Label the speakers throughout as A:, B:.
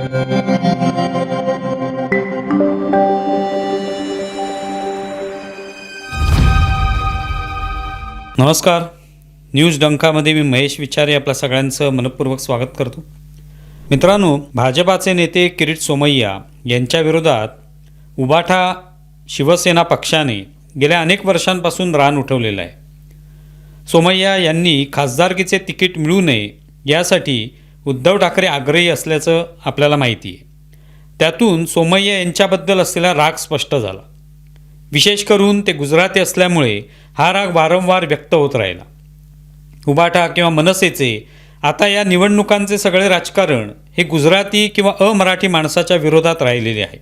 A: नमस्कार. न्यूज डंकामध्ये मी महेश विचारे आपल्या सगळ्यांचं मनपूर्वक स्वागत करतो. मित्रांनो भाजपाचे नेते किरीट सोमय्या यांच्या विरोधात उबाठा शिवसेना पक्षाने गेल्या अनेक वर्षांपासून रान उठवलेलं आहे. सोमय्या यांनी खासदारकीचे तिकीट मिळू नये यासाठी उद्धव ठाकरे आग्रही असल्याचं आपल्याला माहिती आहे त्यातून सोमय्या यांच्याबद्दल असलेला राग स्पष्ट झाला. विशेष करून ते गुजराती असल्यामुळे हा राग वारंवार व्यक्त होत राहिला. उबाठा किंवा मनसेचे आता या निवडणुकांचे सगळे राजकारण हे गुजराती किंवा अमराठी माणसाच्या विरोधात राहिलेले आहे.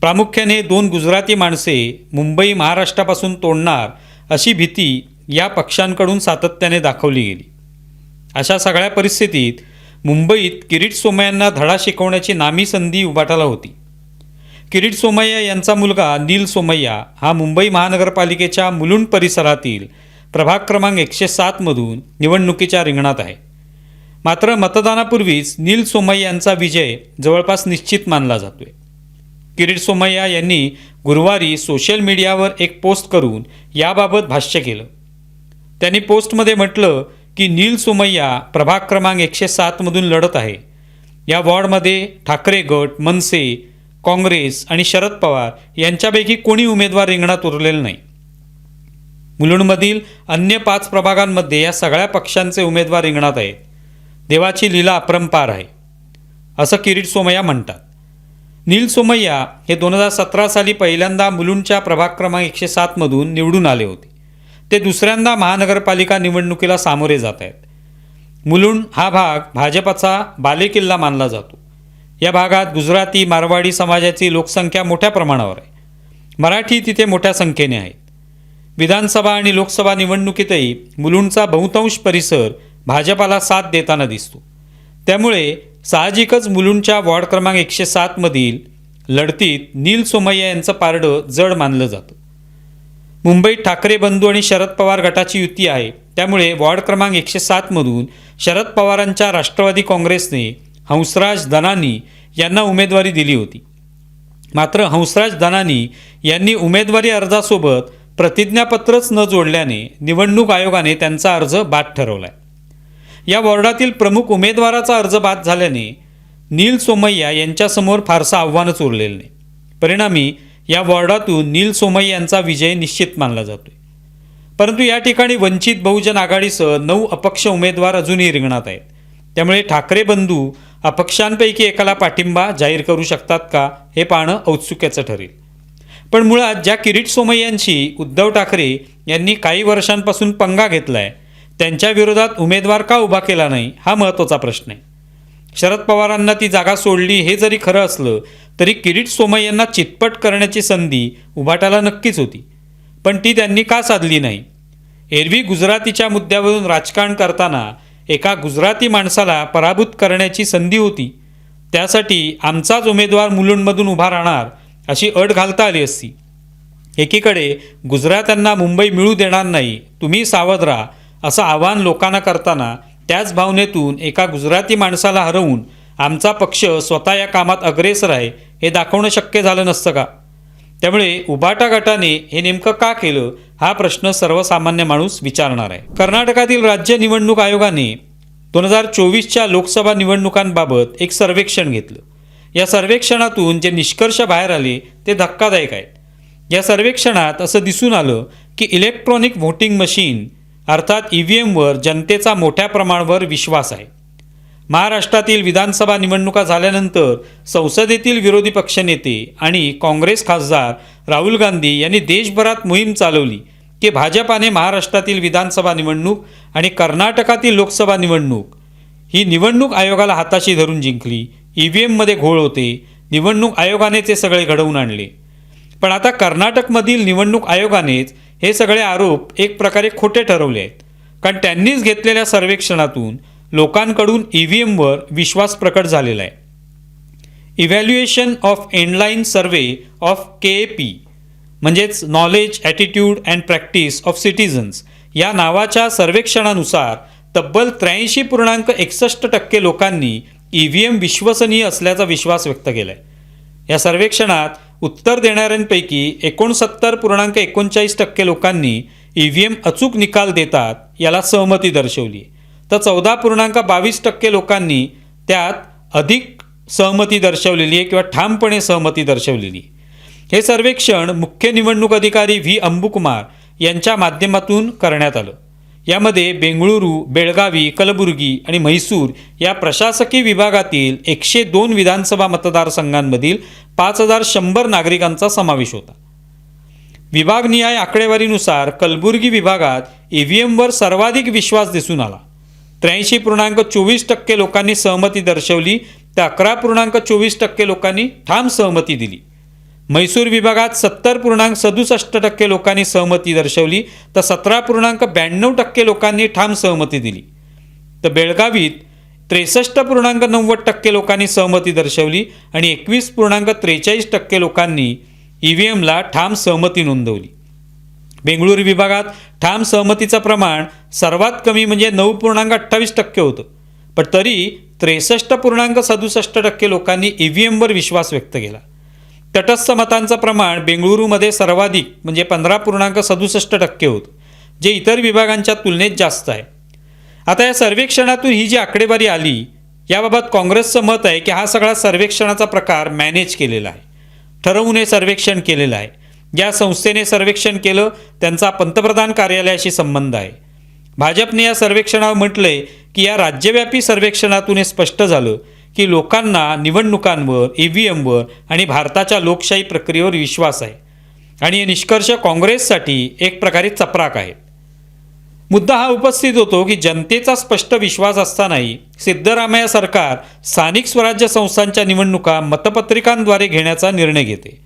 A: प्रामुख्याने दोन गुजराती माणसे मुंबई महाराष्ट्रापासून तोडणार अशी भीती या पक्षांकडून सातत्याने दाखवली गेली. अशा सगळ्या परिस्थितीत मुंबईत किरीट सोमय्यांना धडा शिकवण्याची नामी संधी उबाटाला होती. किरीट सोमय्या यांचा मुलगा नील सोमय्या हा मुंबई महानगरपालिकेच्या मुलुंड परिसरातील प्रभाग क्रमांक एकशे सातमधून निवडणुकीच्या रिंगणात आहे. मात्र मतदानापूर्वीच नील सोमय्या यांचा विजय जवळपास निश्चित मानला जातोय. किरीट सोमय्या यांनी गुरुवारी सोशल मीडियावर एक पोस्ट करून याबाबत भाष्य केलं. त्यांनी पोस्टमध्ये म्हटलं की नील सोमय्या प्रभाग क्रमांक एकशे सातमधून लढत आहे. या वॉर्डमध्ये ठाकरे गट मनसे काँग्रेस आणि शरद पवार यांच्यापैकी कोणी उमेदवार रिंगणात उरलेलं नाही. मुलुंडमधील अन्य पाच प्रभागांमध्ये या सगळ्या पक्षांचे उमेदवार रिंगणात आहेत. देवाची लीला अपरंपार आहे असं किरीट सोमय्या म्हणतात. नील सोमय्या हे दोन हजार सतरा साली पहिल्यांदा मुलुंडच्या प्रभाग क्रमांक एकशे सातमधून निवडून आले होते. ते दुसऱ्यांदा महानगरपालिका निवडणुकीला सामोरे जात आहेत. मुलुंड हा भाग भाजपाचा बालेकिल्ला मानला जातो. या भागात गुजराती मारवाडी समाजाची लोकसंख्या मोठ्या प्रमाणावर आहे. मराठी तिथे मोठ्या संख्येने आहेत. विधानसभा आणि लोकसभा निवडणुकीतही मुलुंडचा बहुतांश परिसर भाजपाला साथ देताना दिसतो. त्यामुळे साहजिकच मुलुंडच्या वॉर्ड क्रमांक एकशे सातमधील लढतीत नील सोमय्या यांचं पारडं जड मानलं जातं. मुंबईत ठाकरे बंधू आणि शरद पवार गटाची युती आहे. त्यामुळे वॉर्ड क्रमांक एकशे सातमधून शरद पवारांच्या राष्ट्रवादी काँग्रेसने हंसराज दनानी यांना उमेदवारी दिली होती. मात्र हंसराज दनानी यांनी उमेदवारी अर्जासोबत प्रतिज्ञापत्रच न जोडल्याने निवडणूक आयोगाने त्यांचा अर्ज बाद ठरवला आहे या वॉर्डातील प्रमुख उमेदवाराचा अर्ज बाद झाल्याने नील सोमय्या यांच्यासमोर फारसं आव्हानच उरलेलं नाही. परिणामी या वॉर्डातून नील सोमय यांचा विजय निश्चित मानला जातोय. परंतु या ठिकाणी वंचित बहुजन आघाडीसह नऊ अपक्ष उमेदवार अजूनही रिंगणात आहेत. त्यामुळे ठाकरे बंधू अपक्षांपैकी एकाला पाठिंबा जाहीर करू शकतात का हे पाहणं औत्सुक्याचं ठरेल. पण मुळात ज्या किरीट सोमय्यांशी उद्धव ठाकरे यांनी काही वर्षांपासून पंगा घेतला आहे त्यांच्या विरोधात उमेदवार का उभा केला नाही हा महत्त्वाचा प्रश्न आहे. शरद पवारांना ती जागा सोडली हे जरी खरं असलं तरी किरीट सोमय्यांना चितपट करण्याची संधी उभाटाला नक्कीच होती. पण ती त्यांनी का साधली नाही? एरवी गुजरातीच्या मुद्द्यावरून राजकारण करताना एका गुजराती माणसाला पराभूत करण्याची संधी होती. त्यासाठी आमचाच उमेदवार मुलुंडमधून उभा राहणार अशी अट घालता आली असती. एकीकडे गुजरात्यांना मुंबई मिळू देणार नाही तुम्ही सावध राहा असं आवाहन लोकांना करताना त्याच भावनेतून एका गुजराती माणसाला हरवून आमचा पक्ष स्वतः या कामात अग्रेसर आहे हे दाखवणं शक्य झालं नसतं का? त्यामुळे उबाटा गटाने हे नेमकं का केलं हा प्रश्न सर्वसामान्य माणूस विचारणार आहे. कर्नाटकातील राज्य निवडणूक आयोगाने दोन हजार चोवीसच्या लोकसभा निवडणुकांबाबत एक सर्वेक्षण घेतलं. या सर्वेक्षणातून जे निष्कर्ष बाहेर आले ते धक्कादायक आहेत. या सर्वेक्षणात असं दिसून आलं की इलेक्ट्रॉनिक व्होटिंग मशीन अर्थात ई व्ही एमवर जनतेचा मोठ्या प्रमाणावर विश्वास आहे. महाराष्ट्रातील विधानसभा निवडणुका झाल्यानंतर संसदेतील विरोधी पक्षनेते आणि काँग्रेस खासदार राहुल गांधी यांनी देशभरात मोहीम चालवली की भाजपाने महाराष्ट्रातील विधानसभा निवडणूक आणि कर्नाटकातील लोकसभा निवडणूक ही निवडणूक आयोगाला हाताशी धरून जिंकली. ई व्ही एममध्ये घोळ होते निवडणूक आयोगाने ते सगळे घडवून आणले. पण आता कर्नाटकमधील निवडणूक आयोगानेच हे सगळे आरोप एक प्रकारे खोटे ठरवले आहेत. कारण त्यांनीच घेतलेल्या सर्वेक्षणातून लोकांकडून ई व्ही एमवर विश्वास प्रकट झालेला आहे. Evaluation of endline survey of K A P म्हणजेच knowledge attitude and practice of citizens या नावाच्या सर्वेक्षणानुसार तब्बल त्र्याऐंशी पूर्णांक एकसष्ट टक्के लोकांनी ई व्ही एम विश्वसनीय असल्याचा विश्वास व्यक्त केला आहे या सर्वेक्षणात उत्तर देणाऱ्यांपैकी एकोणसत्तर पूर्णांक एकोणचाळीस टक्के लोकांनी ई व्ही एम अचूक निकाल देतात याला सहमती दर्शवली. तर चौदा पूर्णांक बावीस टक्के लोकांनी त्यात अधिक सहमती दर्शवलेली आहे किंवा ठामपणे सहमती दर्शवलेली. हे सर्वेक्षण मुख्य निवडणूक अधिकारी व्ही अंबुकुमार यांच्या माध्यमातून करण्यात आलं. यामध्ये बेंगळुरू बेळगावी कलबुर्गी आणि म्हैसूर या प्रशासकीय विभागातील एकशे दोन विधानसभा मतदारसंघांमधील पाच हजार शंभर नागरिकांचा समावेश होता. विभागनिहाय आकडेवारीनुसार कलबुर्गी विभागात ई व्ही एमवर सर्वाधिक विश्वास दिसून आला. त्र्याऐंशी पूर्णांक चोवीस टक्के लोकांनी सहमती दर्शवली तर अकरा पूर्णांक चोवीस टक्के लोकांनी ठाम सहमती दिली. म्हैसूर विभागात सत्तर पूर्णांक सदुसष्ट टक्के लोकांनी सहमती दर्शवली तर सतरा पूर्णांक ब्याण्णव टक्के लोकांनी ठाम सहमती दिली. तर बेळगावीत त्रेसष्ट पूर्णांक नव्वद टक्के लोकांनी सहमती दर्शवली आणि एकवीस पूर्णांक त्रेचाळीस टक्के लोकांनी ई व्ही एमला ठाम सहमती नोंदवली. बेंगळुरू विभागात ठाम सहमतीचं प्रमाण सर्वात कमी म्हणजे नऊ पूर्णांक अठ्ठावीस टक्के होतं. पण तरी त्रेसष्ट पूर्णांक सदुसष्ट टक्के लोकांनी ई व्ही एमवर विश्वास व्यक्त केला. तटस्थ मतांचं प्रमाण बेंगळुरूमध्ये सर्वाधिक म्हणजे पंधरा पूर्णांक सदुसष्ट टक्के होतं जे इतर विभागांच्या तुलनेत जास्त आहे. आता या सर्वेक्षणातून ही जी आकडेवारी आली याबाबत काँग्रेसचं मत आहे की हा सगळा सर्वेक्षणाचा प्रकार मॅनेज केलेला आहे. ठरवून हे सर्वेक्षण केलेलं आहे. ज्या संस्थेने सर्वेक्षण केलं त्यांचा पंतप्रधान कार्यालयाशी संबंध आहे. भाजपने या सर्वेक्षणावर म्हटलंय की या राज्यव्यापी सर्वेक्षणातून हे स्पष्ट झालं की लोकांना निवडणुकांवर ई व्ही एमवर आणि भारताच्या लोकशाही प्रक्रियेवर विश्वास आहे. आणि हे निष्कर्ष काँग्रेससाठी एक प्रकारे चपराक आहेत मुद्दा हा उपस्थित होतो की जनतेचा स्पष्ट विश्वास असतानाही सिद्धरामय्या सरकार स्थानिक स्वराज्य संस्थांच्या निवडणुका मतपत्रिकांद्वारे घेण्याचा निर्णय घेते.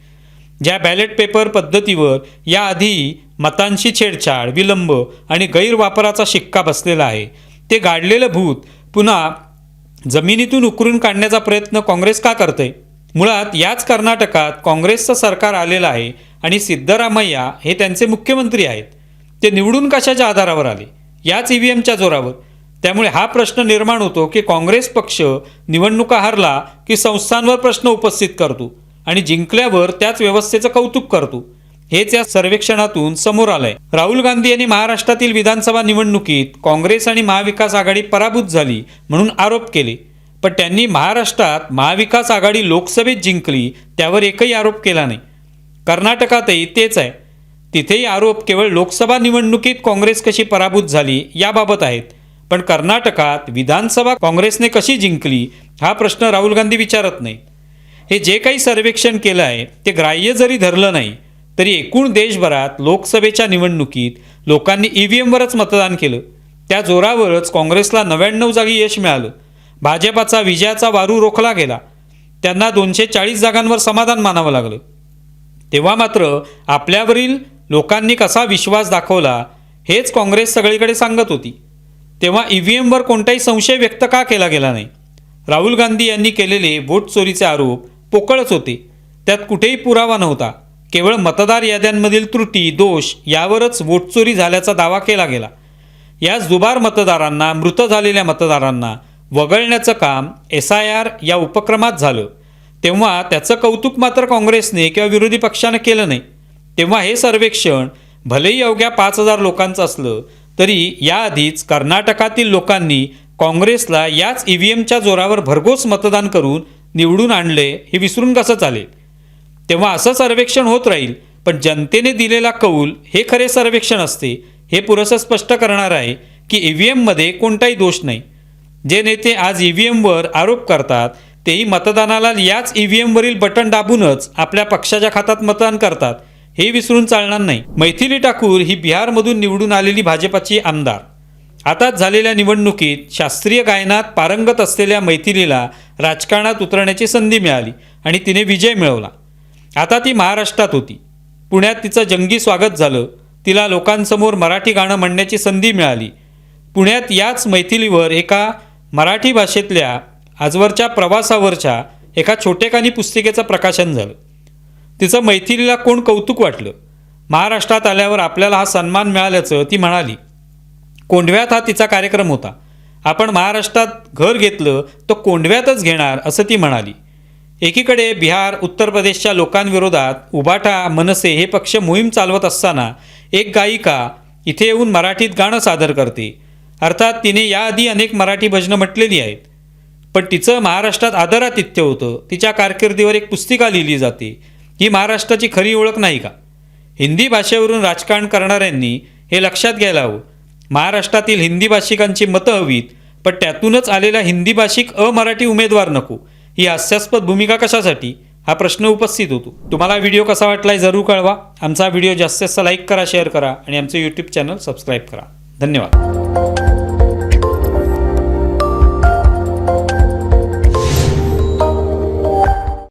A: ज्या बॅलेट पेपर पद्धतीवर याआधी मतांशी छेडछाड विलंब आणि गैरवापराचा शिक्का बसलेला आहे ते गाडलेलं भूत पुन्हा जमिनीतून उकरून काढण्याचा प्रयत्न काँग्रेस का करते? मुळात याच कर्नाटकात काँग्रेसचं सरकार आलेलं आहे आणि सिद्धरामय्या हे त्यांचे मुख्यमंत्री आहेत. ते निवडून कशाच्या आधारावर आले? याच ई व्ही एमच्या जोरावर. त्यामुळे हा प्रश्न निर्माण होतो की काँग्रेस पक्ष निवडणुका हरला की संस्थांवर प्रश्न उपस्थित करतो आणि जिंकल्यावर त्याच व्यवस्थेचं कौतुक करतो. हेच या सर्वेक्षणातून समोर आलंय. राहुल गांधी यांनी महाराष्ट्रातील विधानसभा निवडणुकीत काँग्रेस आणि महाविकास आघाडी पराभूत झाली म्हणून आरोप केले. पण त्यांनी महाराष्ट्रात महाविकास आघाडी लोकसभेत जिंकली त्यावर एकही आरोप केला नाही. कर्नाटकातही तेच आहे. तिथेही आरोप केवळ लोकसभा निवडणुकीत काँग्रेस कशी पराभूत झाली याबाबत आहेत. पण कर्नाटकात विधानसभा काँग्रेसने कशी जिंकली हा प्रश्न राहुल गांधी विचारत नाही हे जे काही सर्वेक्षण केलं आहे ते ग्राह्य जरी धरलं नाही तरी एकूण देशभरात लोकसभेच्या निवडणुकीत लोकांनी ई व्ही एमवरच मतदान केलं. त्या जोरावरच काँग्रेसला नव्याण्णव जागी यश मिळालं. भाजपाचा विजयाचा वारू रोखला गेला. त्यांना दोनशे चाळीस जागांवर समाधान मानावं लागलं. तेव्हा मात्र आपल्यावरील लोकांनी कसा विश्वास दाखवला हेच काँग्रेस सगळीकडे सांगत होती. तेव्हा ई व्ही एमवर कोणताही संशय व्यक्त का केला गेला नाही. राहुल गांधी यांनी केलेले वोट चोरीचे आरोप पोकळच होते. त्यात कुठेही पुरावा नव्हता. केवळ मतदार याद्यांमधील त्रुटी दोष यावरच वोटचोरी झाल्याचा दावा केला गेला. याच जुबार मतदारांना मृत झालेल्या मतदारांना वगळण्याचं काम एस आय आर या उपक्रमात झालं. तेव्हा त्याचं कौतुक मात्र काँग्रेसने किंवा विरोधी पक्षानं केलं नाही. तेव्हा हे सर्वेक्षण भलेही अवघ्या पाच हजार लोकांचं असलं तरी याआधीच कर्नाटकातील लोकांनी काँग्रेसला याच ई व्ही एमच्या जोरावर भरघोस मतदान करून निवडून आणले हे विसरून कसं चालेल? तेव्हा असं सर्वेक्षण होत राहील पण जनतेने दिलेला कौल हे खरे सर्वेक्षण असते हे पुरेसं स्पष्ट करणार आहे की ई व्ही एममध्ये कोणताही दोष नाही. जे नेते आज ई व्ही एमवर आरोप करतात तेही मतदानाला याच ई व्ही एमवरील बटन दाबूनच आपल्या पक्षाच्या खात्यात मतदान करतात हे विसरून चालणार नाही. मैथिली ठाकूर ही बिहारमधून निवडून आलेली भाजपाची आमदार. आताच झालेल्या निवडणुकीत शास्त्रीय गायनात पारंगत असलेल्या मैथिलीला राजकारणात उतरण्याची संधी मिळाली आणि तिने विजय मिळवला. आता ती महाराष्ट्रात होती. पुण्यात तिचं जंगी स्वागत झालं. तिला लोकांसमोर मराठी गाणं म्हणण्याची संधी मिळाली. पुण्यात याच मैथिलीवर एका मराठी भाषेतल्या आजवरच्या प्रवासावरच्या एका छोटेखानी पुस्तिकेचं प्रकाशन झालं. तिचं मैथिलीला कोण कौतुक वाटलं? महाराष्ट्रात आल्यावर आपल्याला हा सन्मान मिळाल्याचं ती म्हणाली. कोंढव्यात हा तिचा कार्यक्रम होता. आपण महाराष्ट्रात घर घेतलं तर कोंडव्यातच घेणार असं ती म्हणाली. एकीकडे बिहार उत्तर प्रदेशच्या लोकांविरोधात उबाटा मनसे हे पक्ष मोहीम चालवत असताना एक गायिका इथे येऊन मराठीत गाणं सादर करते. अर्थात तिने याआधी अनेक मराठी भजनं म्हटलेली आहेत. पण तिचं महाराष्ट्रात आदरातिथ्य होतं. तिच्या कारकिर्दीवर एक पुस्तिका लिहिली जाते. ही महाराष्ट्राची खरी ओळख नाही का? हिंदी भाषेवरून राजकारण करणाऱ्यांनी हे लक्षात घ्यायला हवं. महाराष्ट्रातील हिंदी भाषिकांची मतं हवीत पण त्यातूनच आलेला हिंदी भाषिक अमराठी उमेदवार नको. ही हास्यास्पद भूमिका कशासाठी? हा प्रश्न उपस्थित होतो. तुम्हाला व्हिडिओ कसा वाटलाय जरूर कळवा. आमचा व्हिडिओ जास्तीत जास्त लाईक करा शेअर करा आणि आमचं यूट्यूब चॅनल सबस्क्राईब करा. धन्यवाद.